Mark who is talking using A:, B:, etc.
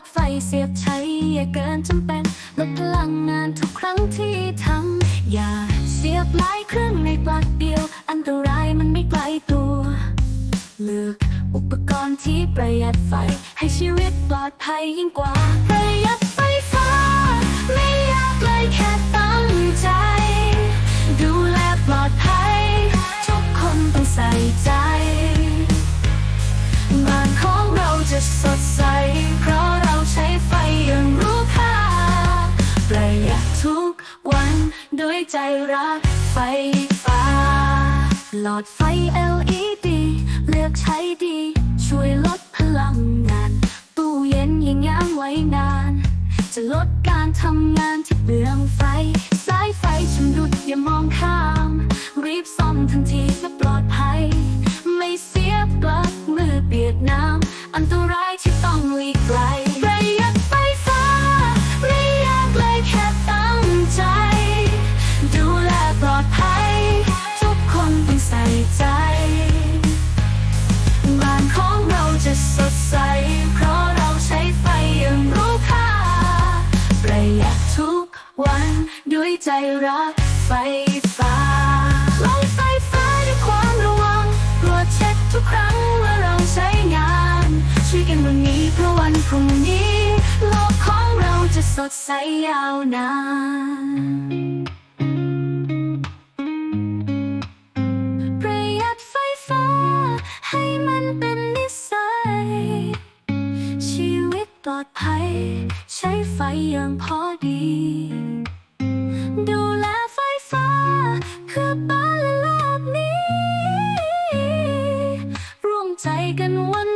A: กไฟเสียบใช้อย่าเกินจำเป็นลดพลังงานทุกครั้งที่ทำอย่าเสียบหลายเครื่องในปลั๊กเดียว อันตรายมันไม่ไกลตัว เลือกอุปกรณ์ที่ประหยัดไฟ ให้ชีวิตปลอดภัยยิ่งกว่าประหยัด ด้วยใจรักไฟฟ้า หลอดไฟ LED เลือกใช้ดี ช่วยลดพลังงาน ตู้เย็นยิ่งยามไว้นาน จะลดการทำงานที่เปลืองไฟ สายไฟชำรุดอย่ามองข้าม รีบซ่อมทันทีเพื่อปลอดภัย ไม่เสียปลั๊กมือเปียกน้ำอันตราย ด้วยใจรักไฟฟ้าลองไฟฟ้าด้วยความระวังตรวจเช็คทุกครั้งเมื่อเราใช้งาน ช่วยกันวันนี้เพื่อวันพรุ่งนี้ โลกของเราจะสดใสยาวนานประหยัดไฟฟ้า ให้มันเป็นนิสัย ชีวิตปลอดภัย ใช้ไฟอย่างพอดี ใจกันวัน